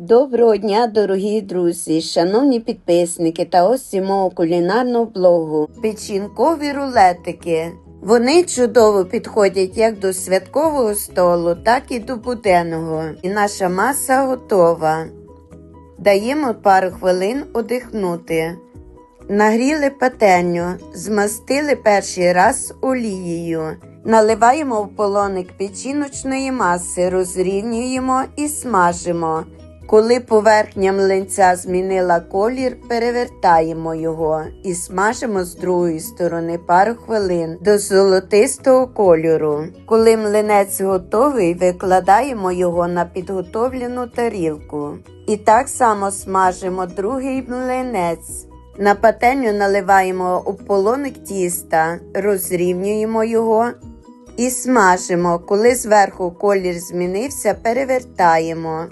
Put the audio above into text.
Доброго дня, дорогі друзі, шановні підписники та гості мого кулінарного блогу. Печінкові рулетики. Вони чудово підходять як до святкового столу, так і до буденного. І наша маса готова. Даємо пару хвилин одихнути. Нагріли пательню, змастили перший раз олією. Наливаємо в полоник печіночної маси, розрівнюємо і смажимо. Коли поверхня млинця змінила колір, перевертаємо його і смажимо з другої сторони пару хвилин до золотистого кольору. Коли млинець готовий, викладаємо його на підготовлену тарілку. І так само смажимо другий млинець. На пательню наливаємо у полоник тіста, розрівнюємо його і смажимо. Коли зверху колір змінився, перевертаємо.